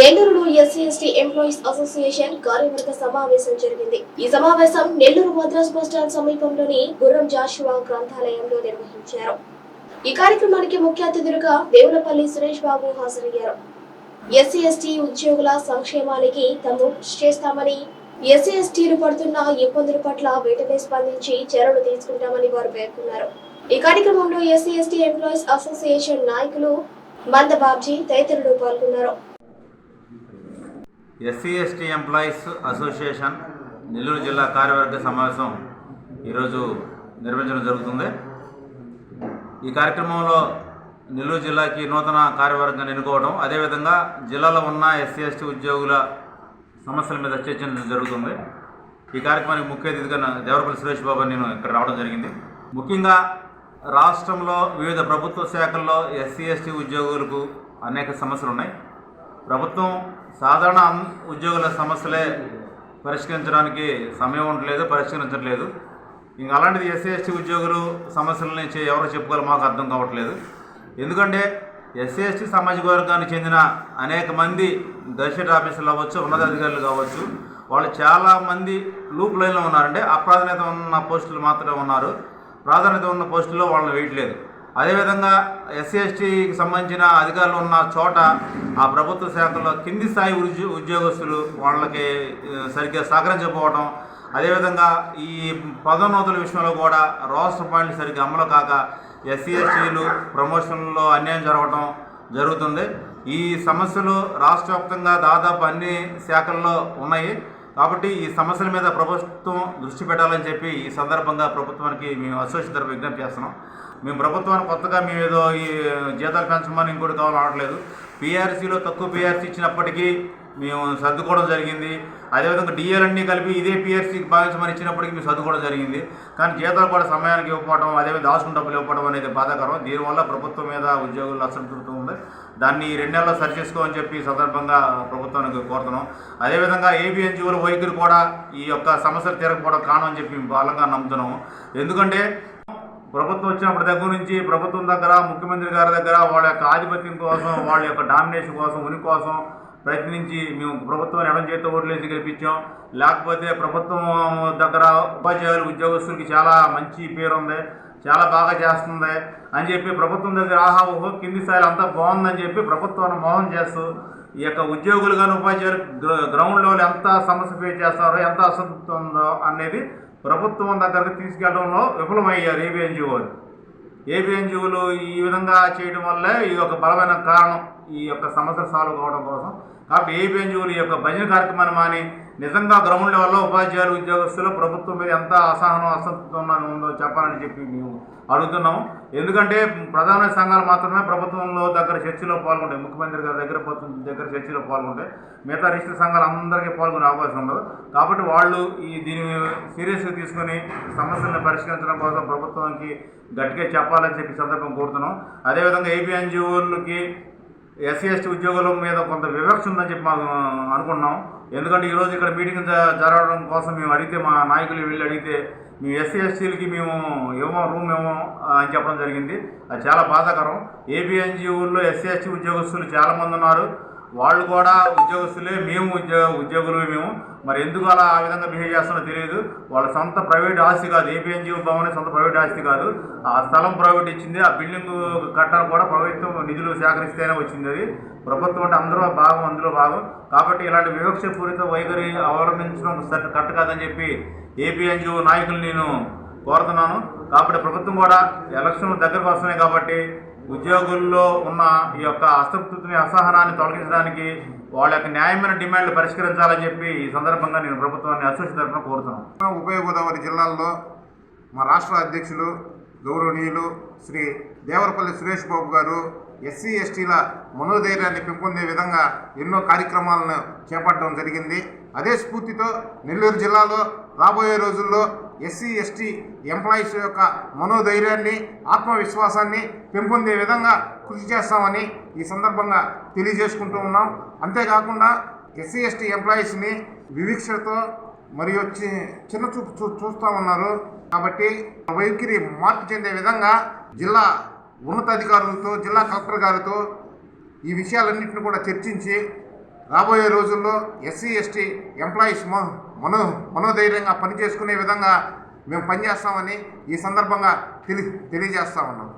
నెల్లూరులో SC ST employees association కార్యవర్గ సమావేశం జరిగింది. ఈ సమావేశం నెల్లూరు మద్రాస్ బస్టాండ్ సమీపంలోని గుర్రం జాషువా గ్రంథాలయంలో నిర్వహించారు. ఈ కార్యక్రమానికి ముఖ్య అతిథులుగా దేవులపల్లి సురేష్ బాబు హాజరయ్యారు. ఎస్సీ ఎస్టీ ఉద్యోగుల సంక్షేమానికి తాము కృషి చేస్తామని ఎస్సీ ఎస్టీలు పడుతున్న ఇబ్బందుల పట్ల వెంటనే స్పందించి చర్యలు తీసుకుంటామని వారు పేర్కొన్నారు. ఈ కార్యక్రమంలో ఎస్సీ ఎస్టీ ఎంప్లాయీస్ అసోసియేషన్ నాయకులు మంద బాబ్జీ తదితరులు పాల్గొన్నారు. SC ST employees association Nellore జిల్లా కార్యవర్గ సమావేశం ఈరోజు నిర్వహించడం జరుగుతుంది. ఈ కార్యక్రమంలో నెల్లూరు జిల్లాకి నూతన కార్యవర్గం ఎన్నుకోవడం అదేవిధంగా జిల్లాలో ఉన్న ఎస్సీ ఎస్టీ ఉద్యోగుల సమస్యల మీద చర్చించడం జరుగుతుంది. ఈ కార్యక్రమానికి ముఖ్య అతిథిగా దేవరపల్లి సురేష్ బాబు నేను ఇక్కడ రావడం జరిగింది. ముఖ్యంగా రాష్ట్రంలో వివిధ ప్రభుత్వ శాఖల్లో ఎస్సీ ఎస్టీ ఉద్యోగులకు అనేక సమస్యలు ఉన్నాయి. ప్రభుత్వం సాధారణ ఉద్యోగుల సమస్యలే పరిష్కరించడానికి సమయం ఉండలేదు పరిష్కరించట్లేదు. ఇంకా అలాంటిది ఎస్సీ ఎస్టీ ఉద్యోగులు సమస్యల నుంచి ఎవరు చెప్పుకోవాలో మాకు అర్థం కావట్లేదు. ఎందుకంటే ఎస్సీ ఎస్టీ సామాజిక వర్గానికి చెందిన అనేక మంది గజిటెడ్ ఆఫీసర్లు అవ్వచ్చు ఉన్నతాధికారులు కావచ్చు వాళ్ళు చాలామంది లూప్ లైన్లో ఉన్నారంటే అప్రాధాన్యత ఉన్న పోస్టులు మాత్రమే ఉన్నారు. ప్రాధాన్యత ఉన్న పోస్టుల్లో వాళ్ళని వేయట్లేదు. అదేవిధంగా ఎస్సీ ఎస్టీకి సంబంధించిన అధికారులు ఉన్న చోట ఆ ప్రభుత్వ శాఖలో కింది స్థాయి ఉద్యోగస్తులు వాళ్ళకి సరిగ్గా సహకరించకపోవడం అదేవిధంగా ఈ పదోన్నతుల విషయంలో కూడా రోస్టర్ పాయింట్లు సరిగ్గా అమలు కాక ఎస్సీ ఎస్టీలు ప్రమోషన్లో అన్యాయం జరగడం జరుగుతుంది. ఈ సమస్యలు రాష్ట్ర వ్యాప్తంగా దాదాపు అన్ని శాఖల్లో ఉన్నాయి. కాబట్టి ఈ సమస్యల మీద ప్రభుత్వం దృష్టి పెట్టాలని చెప్పి ఈ సందర్భంగా ప్రభుత్వానికి మేము అసోసియేషన్ తరపు విజ్ఞప్తి చేస్తున్నాం. మేము ప్రభుత్వానికి కొత్తగా మేము ఏదో ఈ జీతాలు పెంచమని ఇంకోటి కావాలని ఆడలేదు పీఆర్సీలో తక్కువ పీఆర్సీ ఇచ్చినప్పటికీ మేము సర్దుకోవడం జరిగింది. అదేవిధంగా డిఏలన్నీ కలిపి ఇదే పిఎస్సికి భావించమని ఇచ్చినప్పటికీ మేము సర్దుకోవడం జరిగింది. కానీ జీతాలు కూడా సమయానికి ఇవ్వకపోవడం అదేవిధంగా దాచుకున్న డబ్బులు ఇవ్వకపోవడం అనేది బాధాకరం. దీనివల్ల ప్రభుత్వం మీద ఉద్యోగులు అసంతృప్తి ఉంది. దాన్ని రెండు నెలల్లో సరి చేసుకోమని చెప్పి సందర్భంగా ప్రభుత్వానికి కోరుతున్నాం. అదేవిధంగా ఏబిఎన్జిఓల వైఖరి కూడా ఈ యొక్క సమస్యలు తీరకపోవడం కారణం అని చెప్పి బలంగా నమ్ముతున్నాము. ఎందుకంటే ప్రభుత్వం వచ్చినప్పటి దగ్గర నుంచి ప్రభుత్వం దగ్గర ముఖ్యమంత్రి గారి దగ్గర వాళ్ళ యొక్క ఆధిపత్యం కోసం వాళ్ళ యొక్క డామినేషన్ కోసం ఉనికి కోసం ప్రయత్నించి మేము ప్రభుత్వాన్ని ఎడం చేత ఓట్లేసి గెలిపించాం. లేకపోతే ప్రభుత్వం దగ్గర ఉపాధ్యాయులు ఉద్యోగస్తులకి చాలా మంచి పేరు ఉంది చాలా బాగా చేస్తుంది అని చెప్పి ప్రభుత్వం దగ్గర ఆహా ఓహో కింది స్థాయిలో అంతా బాగుందని చెప్పి ప్రభుత్వాన్ని మోహం చేస్తూ ఈ యొక్క ఉద్యోగులు కానీ ఉపాధ్యాయులు గ్రౌండ్లో గ్రౌండ్ లెవెల్ ఎంత సమస్య ఫేస్ చేస్తారో ఎంత అసంతృప్తి ఉందో అనేది ప్రభుత్వం దగ్గరకు తీసుకెళ్ళడంలో విఫలమయ్యారు ఏబిఎన్జిఓలు ఏబిఎన్జిఓలు ఈ విధంగా చేయడం వల్లే ఈ యొక్క బలమైన కారణం ఈ యొక్క సమస్య సాల్వ్ కావడం కోసం. కాబట్టి ఏబిఎన్జిఓలు ఈ యొక్క భజన కార్యక్రమాన్ని మాని నిజంగా గ్రౌండ్ లెవెల్లో ఉపాధ్యాయులు ఉద్యోగస్తులు ప్రభుత్వం మీద ఎంత అసహనం అసంతృప్తి ఉందో చెప్పాలని చెప్పి మేము అడుగుతున్నాము. ఎందుకంటే ప్రధాన సంఘాలు మాత్రమే ప్రభుత్వంలో చర్చిలో పాల్గొంటాయి. ముఖ్యమంత్రి గారి దగ్గర పోతుంది దగ్గర చర్చిలో పాల్గొంటాయి. మిగతా రిజిస్టర్ సంఘాలు అందరికీ పాల్గొనే అవకాశం ఉండదు. కాబట్టి వాళ్ళు ఈ దీన్ని సీరియస్గా తీసుకొని సమస్యలను పరిష్కరించడం కోసం ప్రభుత్వానికి గట్టిగా చెప్పాలని చెప్పి సందర్భం కోరుతున్నాం. అదేవిధంగా ఏపీఎన్జిఓలకి ఎస్సీ ఎస్టీ ఉద్యోగుల మీద కొంత వివక్ష ఉందని చెప్పి మాకు అనుకున్నాం ఎందుకంటే ఈరోజు ఇక్కడ మీటింగ్ జరగడం కోసం మేము అడిగితే మా నాయకులు వెళ్ళి అడిగితే మేము ఎస్సీ ఎస్టీలకి మేము ఏమో రూమ్ ఏమో అని చెప్పడం జరిగింది. అది చాలా బాధాకరం. ఏపీఎన్జిఓల్లో ఎస్సీ ఎస్టీ ఉద్యోగస్తులు చాలామంది ఉన్నారు. వాళ్ళు కూడా ఉద్యోగస్తులే మేము ఉద్యోగ ఉద్యోగులు మేము. మరి ఎందుకు అలా ఆ విధంగా బిహేవ్ చేస్తారో తెలియదు. వాళ్ళ సొంత ప్రైవేట్ ఆస్తి కాదు. ఏపీఎన్జిఓ భవన్ సొంత ప్రైవేట్ ఆస్తి కాదు. ఆ స్థలం ప్రైవేట్ ఇచ్చింది ఆ బిల్డింగ్ కట్టడం కూడా ప్రభుత్వం నిధులు సేకరిస్తేనే వచ్చింది అది. ప్రభుత్వం అంటే అందరూ భాగం అందులో భాగం. కాబట్టి ఇలాంటి వివక్షపూరిత వైఖరి అవలంబించడం సరి కరెక్ట్ కాదని చెప్పి ఏపీఎన్జిఓ నాయకులు నేను కోరుతున్నాను. కాబట్టి ప్రభుత్వం కూడా ఎలక్షన్ దగ్గరకు వస్తున్నాయి కాబట్టి ఉద్యోగుల్లో ఉన్న ఈ యొక్క అసంతృప్తిని అసహనాన్ని తొలగించడానికి వాళ్ళ యొక్క న్యాయమైన డిమాండ్లు పరిష్కరించాలని చెప్పి ఈ సందర్భంగా నేను ప్రభుత్వాన్ని అసోసియేషన్ తరఫున కోరుతున్నాను. ఉభయ గోదావరి జిల్లాల్లో మా రాష్ట్ర అధ్యక్షులు గౌరవనీయులు శ్రీ దేవరపల్లి సురేష్ బాబు గారు ఎస్సీ ఎస్టీల మనోధైర్యాన్ని పెంపొందే విధంగా ఎన్నో కార్యక్రమాలను చేపట్టడం జరిగింది. అదే స్ఫూర్తితో నెల్లూరు జిల్లాలో రాబోయే రోజుల్లో ఎస్సీ ఎస్టీ ఎంప్లాయీస్ యొక్క మనోధైర్యాన్ని ఆత్మవిశ్వాసాన్ని పెంపొందే విధంగా కృషి చేస్తామని ఈ సందర్భంగా తెలియజేసుకుంటూ ఉన్నాం. అంతేకాకుండా ఎస్సీ ఎస్టీ ఎంప్లాయీస్ని వివీక్షతో మరియు చి- చిన్న చూపు చూ చూస్తూ ఉన్నారు. కాబట్టి వైఖరి మార్పు చెందే విధంగా జిల్లా ఉన్నతాధికారులతో జిల్లా కలెక్టర్ గారితో ఈ విషయాలన్నింటిని కూడా చర్చించి రాబోయే రోజుల్లో ఎస్సీ ఎస్టీ ఎంప్లాయీస్ మనో మనోధైర్యంగా పనిచేసుకునే విధంగా మేము పనిచేస్తామని ఈ సందర్భంగా తెలి తెలియజేస్తా ఉన్నాం.